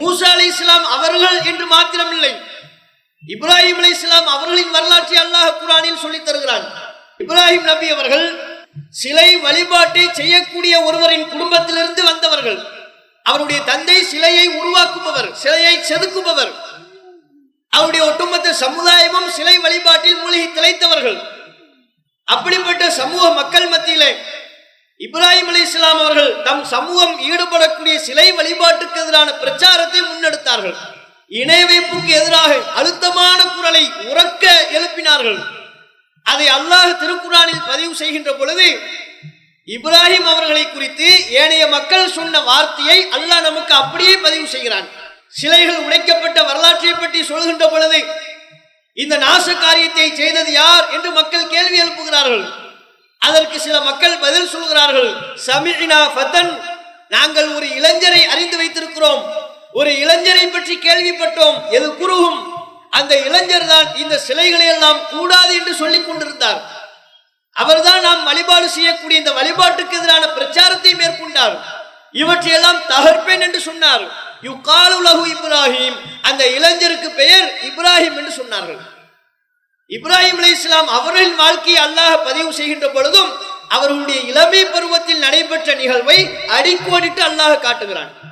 மூசா அலி இஸ்லாம் அவர்கள் என்று மாத்திரமில்லை. இப்ராஹிம் அலி இஸ்லாம் அவர்களின் வரலாற்றை அல்லாஹ் குரானில் சொல்லித் தருகிறான். இப்ராஹிம் நபி அவர்கள் சிலை வழிபாட்டை செய்யக்கூடிய ஒருவரின் குடும்பத்திலிருந்து வந்தவர்கள். அவருடைய தந்தை சிலையை உருவாக்குபவர் சிலையை செதுக்குபவர். அவருடைய ஒட்டுமொத்த சமுதாயமும் சிலை வழிபாட்டில் மூழ்கி திளைத்தவர்கள். அப்படிப்பட்ட சமூக மக்கள் மத்தியிலே இப்ராஹிம் அலி இஸ்லாம் அவர்கள் தம் சமூகம் ஈடுபடக்கூடிய சிலை வழிபாட்டுக்கு எதிரான பிரச்சாரத்தை முன்னெடுத்தார்கள். இணை வைப்புக்கு எதிராக அழுத்தமான குரலை உறக்க எழுப்பினார்கள். அதை அல்லாஹ் திருக்குறானில் பதிவு செய்கின்ற பொழுது இப்ராஹிம் அவர்களை குறித்து ஏனைய மக்கள் சொன்ன வார்த்தையை அல்லாஹ் நமக்கு அப்படியே பதிவு செய்கிறான். சிலைகள் உடைக்கப்பட்ட வரலாற்றை பற்றி சொல்கின்ற பொழுது இந்த நாச காரியத்தை செய்தது யார் என்று மக்கள் கேள்வி எழுப்புகிறார்கள். அதற்கு சில மக்கள் பதில் சொல்கிறார்கள் சமிழினா ஃபத்தன் நாங்கள் ஒரு இளைஞரை அறிந்து வைத்திருக்கிறோம். ஒரு இளைஞரை பற்றி கேள்விப்பட்டோம். எது குருவும் அந்த இளைஞர் தான் இந்த சிலைகளை எல்லாம் கூடாது என்று சொல்லிக் கொண்டிருந்தார். அவர்தான் நாம் வழிபாடு செய்யக்கூடிய இந்த வழிபாட்டுக்கு எதிரான பிரச்சாரத்தை மேற்கொண்டார். இவற்றையெல்லாம் தகர்ப்பேன் என்று சொன்னார். யுகாலு லஹு இப்ராஹிம். அந்த இளைஞருக்கு பெயர் இப்ராஹிம் என்று சொன்னார்கள். இப்ராஹிம் அலி இஸ்லாம் அவர்களின் வாழ்க்கையை அல்லாஹ் பதிவு செய்கின்ற பொழுதும் அவர்களுடைய இளமை பருவத்தில் நடைபெற்ற நிகழ்வை அடிக்கோடிட்டு அல்லாஹ் காட்டுகிறான்.